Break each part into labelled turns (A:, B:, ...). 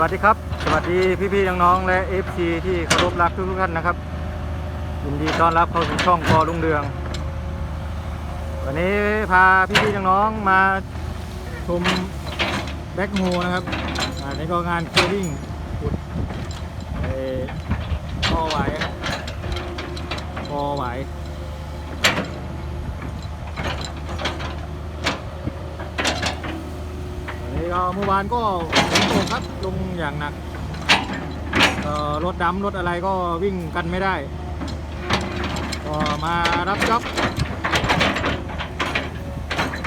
A: วัสดีครับ สวัสดีพี่ๆน้องๆและ FC ที่เคารพรักทุกๆท่านนะครับยินดีต้อนรับเข้าสู่ช่องกอลุงเรือง วันนี้พาพี่ๆน้องๆมาชมแบ็คโฮนะครับอันนี้ก็งานเคอร์ริ่งขุดไอ้ท่อไหวครับท่อไหว วันนี้ก็ เมื่อวานก็ฝนตกครับลงอย่างหนักรถดำรถอะไรก็วิ่งกันไม่ได้ ก็มารับจ็อบ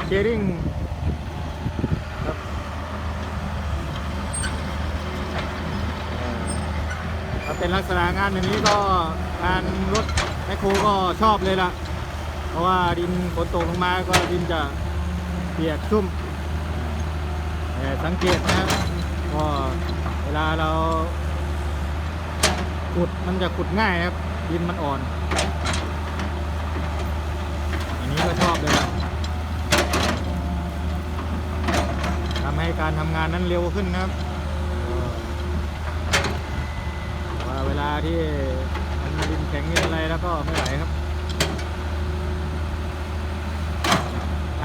A: เชียริงครับเอ่อถ้าเป็นลักษณะงานอย่างนี้ก็งานรถแมคโครก็ชอบเลยล่ะ เพราะว่าดินฝนตกลงมาก็ดินจะเปียกชุ่ม สังเกตนะก็เวลาเราขุดมันจะขุดง่ายครับดินมันอ่อน อันนี้ก็ชอบเลยครับทำให้การทำงานนั้นเร็วขึ้นนะครับว่าเวลาที่มันดินแข็งดินอะไรแล้วก็ไม่ไหวครับ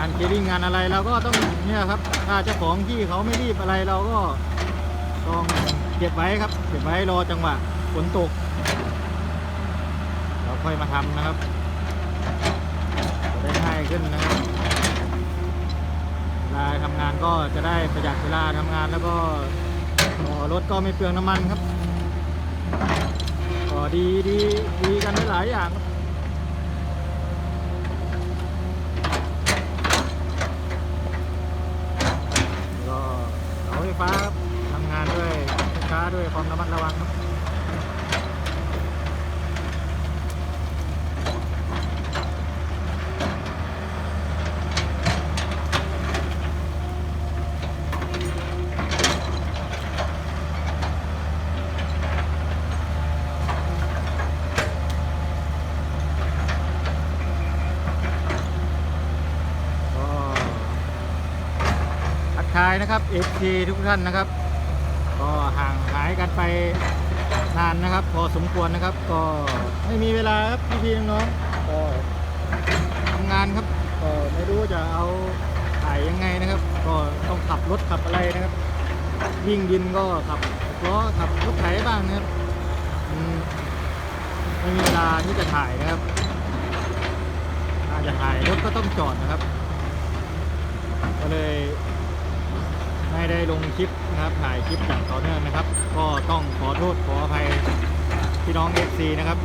A: านเคลียริ่งงานอะไรเราก็ต้องเนี่ยครับ ถ้าเจ้าของที่เขาไม่รีบอะไรเราก็ต้องเก็บไว้ครับ เก็บไว้รอจังหวะฝนตก เราค่อยมาทำนะครับจะได้ง่ายขึ้นนะครับเวลาทำงานก็จะได้ประหยัดเวลาทำงานแล้วก็อ๋อรถก็ไม่เปลืองน้ำมันครับก็ดีดีดีกันหลายอย่างครับ ก็เสา ไฟฟ้าทำงานด้วยช้าด้วยความระมัดระวังครับ นะครับ FT ทุกท่านนะครับ ก็ห่างหายกันไปนานนะครับ พอสมควรนะครับ ก็ไม่มีเวลาครับพี่ๆน้องๆก็ทำงานครับก็ไม่รู้จะเอาถ่ายยังไงนะครับ ก็ต้องขับรถขับอะไรนะครับ วิ่งดินก็ขับล้อขับรถไถบ้างนะครับอืมไม่มีเวลาที่จะถ่ายนะครับถ้าจะถ่ายรถก็ต้องจอดนะครับ ก็เลย ไม่ได้ลงคลิปนะครับถ่ายคลิปอย่างต่อเนื่องนะครับ ก็ต้องขอโทษขออภัยพี่น้อง FC นะครับ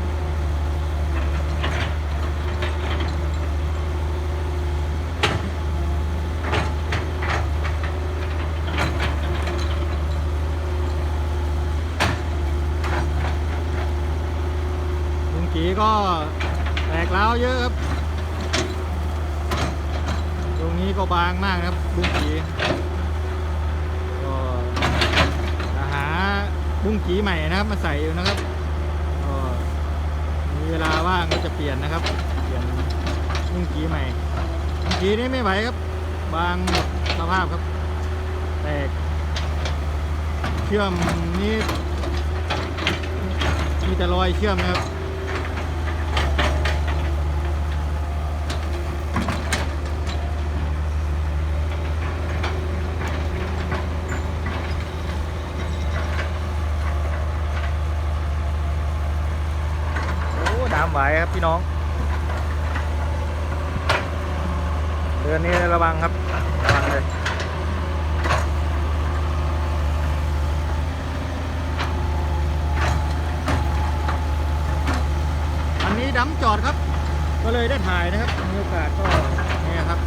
A: ลุงกีก็แตกร้วเยอะครับตรงนี้ก็บางมากนะครับลุงกีจะหา บุ้งกีใหม่นะครับ มาใส่อยู่นะครับมีเวลาว่างก็จะเปลี่ยนนะครับ เปลี่ยนบุ้งกีใหม่บุ้งกีนี้ไม่ไหวครับ บางหมดสภาพครับ แตก เชื่อมนี้มีแต่รอยเชื่อมนะครับ ไหวครับพี่น้อง เดือนนี้ระวังครับ ระวังเลยอันนี้ดำจอดครับ ก็เลยได้ถ่ายนะครับ มีโอกาสก็เนี่ยครับ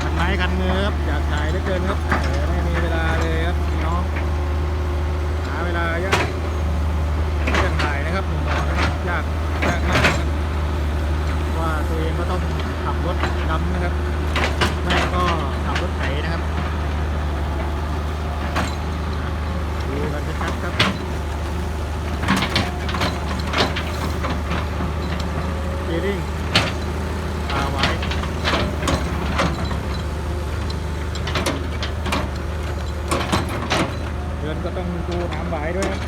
A: ขันไม้ขันมือครับอยากถ่ายเหลือเกินครับแต่ไม่มีเวลาเลยครับพี่น้อง หาเวลายากที่จะถ่ายนะครับหนุ่มน้อยนะครับยาก ยากมากครับว่าตัวเองก็ต้องขับรถดำนะครับไม่ก็ขับรถไถนะครับดูกันชัดครับเจริงตาไว้วนก็ต้องดูน้ำไหวด้วยครับ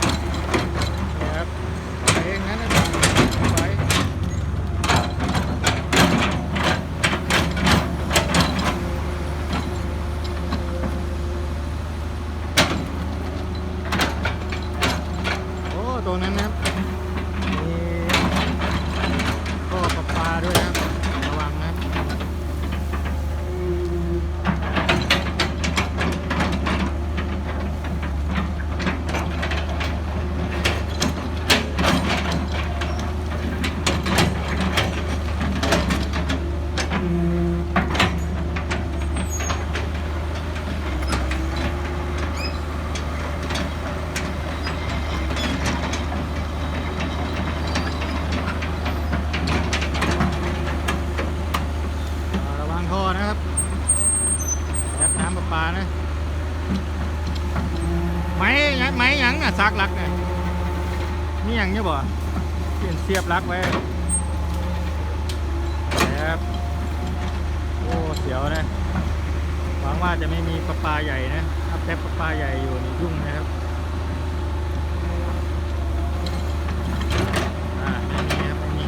A: นี่ครับทำเองนะนะครับน้ำไหวโอ้ตรงนั้นนะครับมีก็ประปา ด้วยนะครับระวังนะครับ อ่าระวังท่อนะครับแยบน้ำประปานะ ไม้หยังไม้หยังอะซักลักเนี่ยนี่หยังเนี่ยบ่ เปลี่ยนเสียบลักไว้ครับโอ้เสียวนะหวังว่าจะไม่มีปลาปาใหญ่นะถ้าแป๊บปลาปาใหญ่อยู่นี่ยุ่งนะครับ อ่าไม่มีครับไม่มี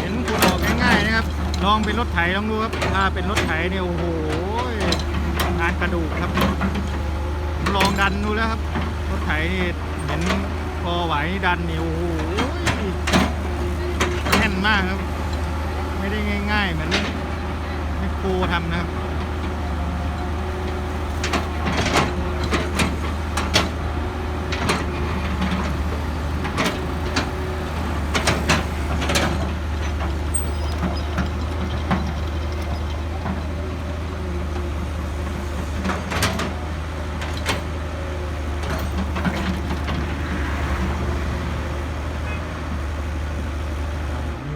A: เห็นคุณออกง่ายๆนะครับ ล องเป็นรถไถลองดูครับ ถ้าเป็นรถไถเนี่ยโอ้โหงานกระดูกครับ ลองดันดูแล้วครับ รถไถนี่เห็นพอไหวดันนี่โอ้โหแน่นมากครับ ไม่ได้ง่าย ๆ เหมือนไม่โครทำนะครับ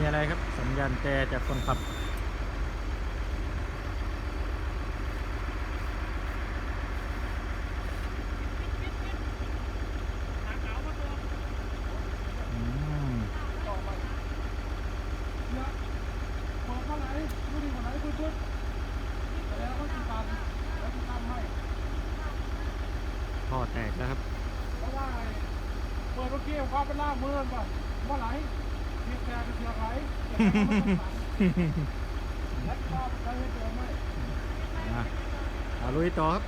A: มีอะไรครับ สั ญาณแต่จากคนขับท่อแตกแล้วครับ
B: เพราะว่าเปิดเมื่อกี้ความเป็นล่างมือก่อนว่าไหลเทียบแกกับเทียไหล เอไหมา
A: เอาลุยต่อครับ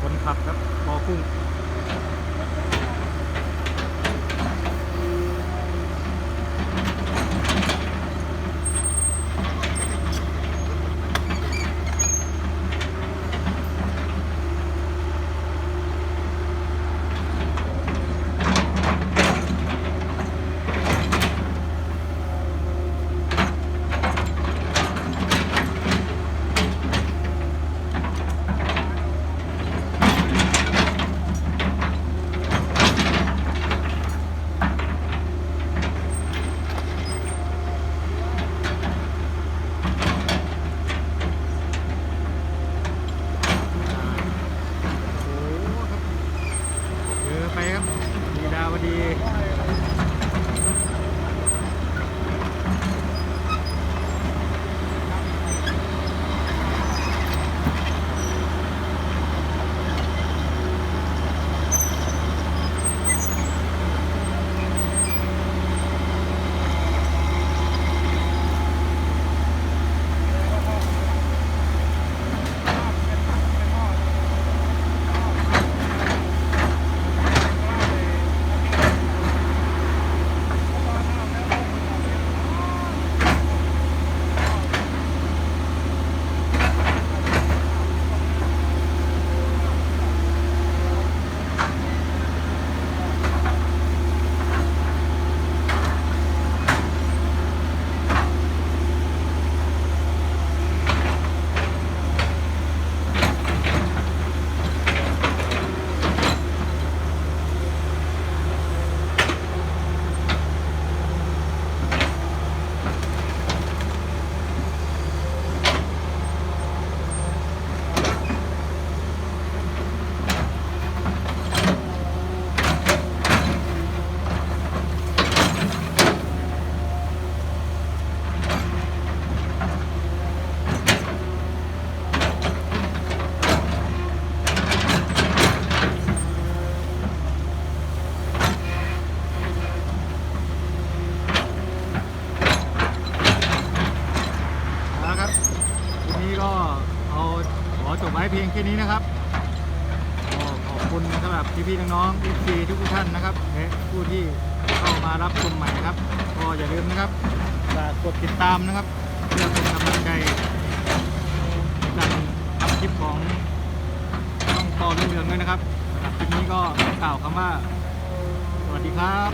A: คนขับครับพอกุ้ง นี่ก็ขอจบไว้เพียงแค่นี้นะครับขอบคุณสำหรับพี่ๆน้องๆ FC ทุกท่านนะครับและผู้ที่เข้ามารับชมใหม่นะครับ ก็อย่าลืมนะครับฝากกดติดตามนะครับ เพื่อเป็นกำลังใจในการทำคลิปของช่องต่อเรื่องเรืองด้วยนะครับสำหรับคลิปนี้ก็กล่าวคำว่า สวัสดีครับ